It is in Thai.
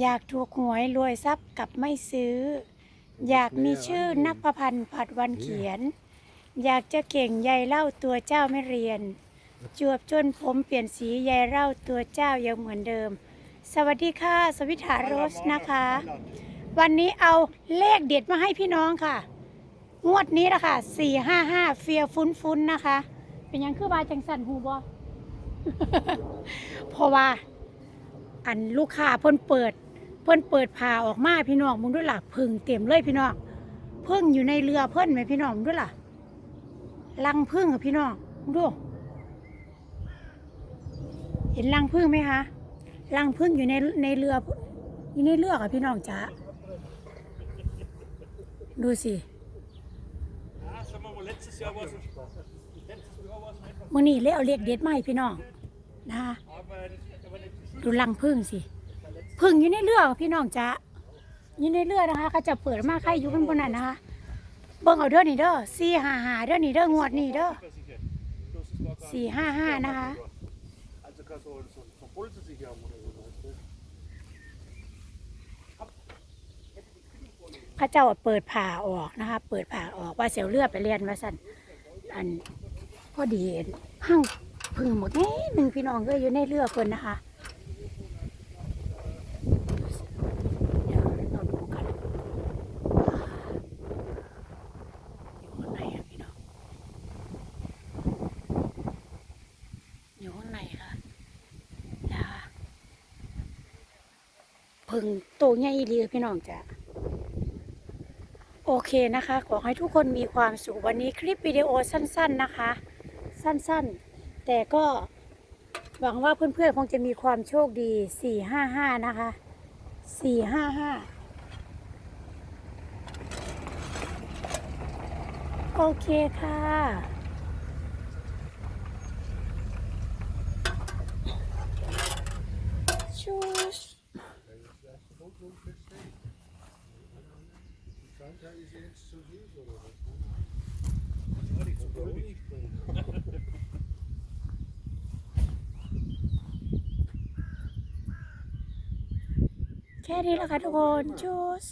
อยากถูกหวยรวยทรัพย์กับไม่ซื้อ อยากมีชื่อนักประพันธ์ผัดวันเขียน อยากจะเก่งยายเล่าตัวเจ้าไม่เรียน จวบจนผมเปลี่ยนสียายเล่าตัวเจ้ายังเหมือนเดิม สวัสดีค่ะ สวิถาโรสนะคะ วันนี้เอาเลขเด็ดมาให้พี่น้องค่ะ งวดนี้นะค่ะสี่ห้าห้าเฟียฟุ้นฟุ้นนะคะ เป็นยังคือบาจังสันหูบอเพราะว่า อันลูกค้าเพิ่นเปิด เพิ่นเปิดผ่าออกมาพี่น้องมึงด้วยล่ะพึ่งเต็มเลยพี่น้องพึ่งอยู่ในเรือเพิ่นไหมพี่น้องมึงด้วยล่ะลังพึ่งอะพี่น้องมึงดูเห็นลังพึ่งไหมคะลังพึ่งอยู่ในในเรืออยู่ในเรือค่ะพี่น้องจ๋าดูสิมื่อนี้เลยเอาเรียกเด็ดมาให้พี่น้องนะคะ ดูลังพึ่งสิพึ่งอยู่ในเรือพี่น้องจ๊ะอยู่ในเรือนะคะเขาจะเปิดมาใครอยู่บนบนนั้นนะคะเบิ่งเอาเด้อนี่เด้อสี่ห้าห้าเด้อนี่เด้องวดนี่เด้อสี่ห้าห้านะคะ Also kann so, so, so Bolze sich haben oder so. weißt du? เข้าเจ้าเปิดผ่าออกนะคะ เปิดผ่าออกว่าเสียวเลือดไปเรียนมาสั่นอันพอดีหั่งพึ่งหมดนิดหนึ่งพี่น้องก็อยู่ในเรือเพิ่นนะคะเดี๋ยวเราดูกันอยู่ข้างในอะพี่น้อง อยู่ข้างในค่ะนะคะพึ่งโตใหญ่อีหลีพี่น้องจ้ะโอเคนะคะ ขอให้ทุกคนมีความสุขวันนี้คลิปวิดีโอสั้น ๆนะคะ สั้นๆ แต่ก็หวังว่าเพื่อนๆคงจะมีความโชคดี 455 นะคะ 455 โอเคค่ะ ชูส Frankrijk is eens zo duur geworden. Ja, die komt ook niet brengen. แค่นี้แหละค่ะทุกคน ชูส